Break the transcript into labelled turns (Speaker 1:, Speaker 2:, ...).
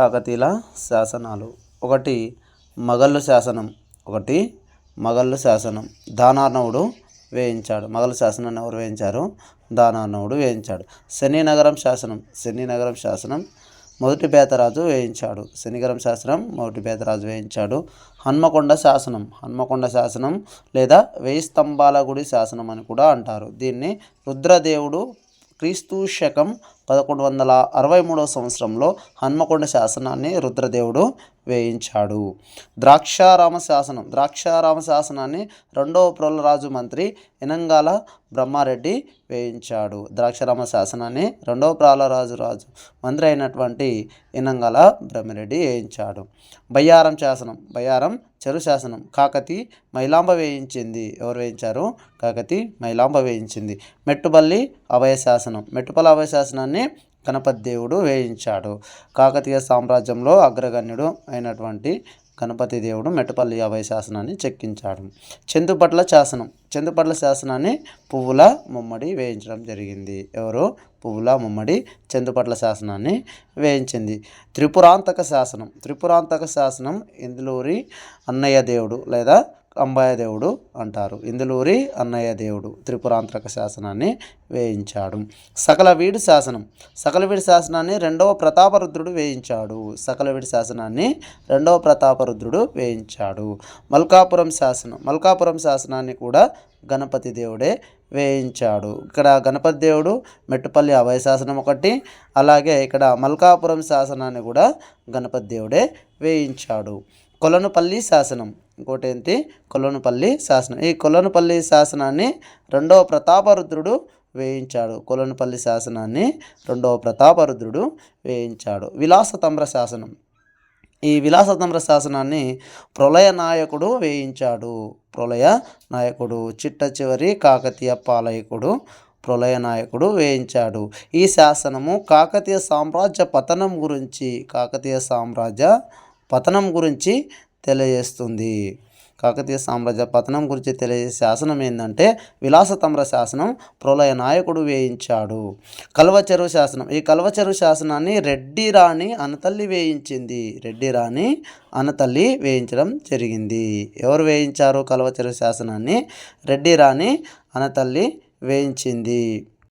Speaker 1: కాకతీయుల శాసనాలు. ఒకటి మొఘళ్ళు శాసనం ఒకటి మొఘళ్ళు శాసనం. దానార్ణవుడు వేయించాడు. మగళ్ళు శాసనాన్ని ఎవరు వేయించారు? దానార్ణవుడు వేయించాడు. శనినగరం శాసనం శనినగరం శాసనం మొదటి బేతరాజు వేయించాడు. శనిగరం శాసనం మొదటి బేతరాజు వేయించాడు. హన్మకొండ శాసనం హన్మకొండ శాసనం లేదా వెయ్యి స్తంభాల గుడి శాసనం అని కూడా అంటారు. దీన్ని రుద్రదేవుడు క్రీస్తు శకం పదకొండు వందల అరవై మూడవ సంవత్సరంలో హన్మకొండ శాసనాన్ని రుద్రదేవుడు వేయించాడు. ద్రాక్షారామ శాసనం ద్రాక్షారామ శాసనాన్ని రెండవ ప్రోలరాజు మంత్రి ఇనంగాల బ్రహ్మారెడ్డి వేయించాడు. ద్రాక్షారామ శాసనాన్ని రెండవ ప్రాలరాజు రాజు మంత్రి అయినటువంటి ఇనంగాల బ్రహ్మారెడ్డి వేయించాడు. బయ్యారం శాసనం బయ్యారం చెరు శాసనం కాకతి మైలాంబ వేయించింది. ఎవరు వేయించారు? కాకతి మైలాంబ వేయించింది. మెట్టుబల్లి అభయ శాసనం మెట్టుపల్లి అభయ శాసనాన్ని గణపతి దేవుడు వేయించాడు. కాకతీయ సామ్రాజ్యంలో అగ్రగణ్యుడు అయినటువంటి గణపతి దేవుడు మెటపల్లి అభయ శాసనాన్ని చెక్కించాడు. చందుపట్ల శాసనం. చందుపట్ల శాసనాన్ని పువ్వుల ముమ్మడి వేయించడం జరిగింది. ఎవరు? పువ్వుల ముమ్మడి చందుపట్ల శాసనాన్ని వేయించింది. త్రిపురాంతక శాసనం. త్రిపురాంతక శాసనం ఇందులూరి అన్నయ్య దేవుడు లేదా అంబాయ దేవుడు అంటారు. ఇందులూరి అన్నయ్య దేవుడు త్రిపురాంతరక శాసనాన్ని వేయించాడు. సకలవీడు శాసనం. సకలవీడి శాసనాన్ని రెండవ ప్రతాపరుద్రుడు వేయించాడు. సకలవీడి శాసనాన్ని రెండవ ప్రతాపరుద్రుడు వేయించాడు. మల్కాపురం శాసనం. మల్కాపురం శాసనాన్ని కూడా గణపతి దేవుడే వేయించాడు. ఇక్కడ గణపతి దేవుడు మెట్టుపల్లి అభయ శాసనం ఒకటి అలాగే ఇక్కడ మల్కాపురం శాసనాన్ని కూడా గణపతి దేవుడే వేయించాడు. కొలనుపల్లి శాసనం. ఇంకోటి ఏంటి కొలనుపల్లి శాసనం. ఈ కొలనుపల్లి శాసనాన్ని రెండవ ప్రతాపరుద్రుడు వేయించాడు. కొలనుపల్లి శాసనాన్ని రెండవ ప్రతాపరుద్రుడు వేయించాడు. విలాసతమ్ర శాసనం. ఈ విలాసతమ్ర శాసనాన్ని ప్రళయ నాయకుడు వేయించాడు. ప్రళయ నాయకుడు చిట్ట చివరి కాకతీయ పాలయకుడు ప్రళయ నాయకుడు వేయించాడు. ఈ శాసనము కాకతీయ సామ్రాజ్య పతనం గురించి కాకతీయ సామ్రాజ్య పతనం గురించి తెలియజేస్తుంది. కాకతీయ సామ్రాజ్య పతనం గురించి తెలియజేసే శాసనం ఏంటంటే విలాసతమ్ర శాసనం ప్రళయ నాయకుడు వేయించాడు. కల్వచెరువు శాసనం ఈ కల్వచెరువు శాసనాన్ని రెడ్డి రాణి అనతల్లి వేయించింది. రెడ్డి రాణి అనతల్లి వేయించడం జరిగింది. ఎవరు వేయించారు కల్వచెరువు శాసనాన్ని? రెడ్డి రాణి అనతల్లి వేయించింది.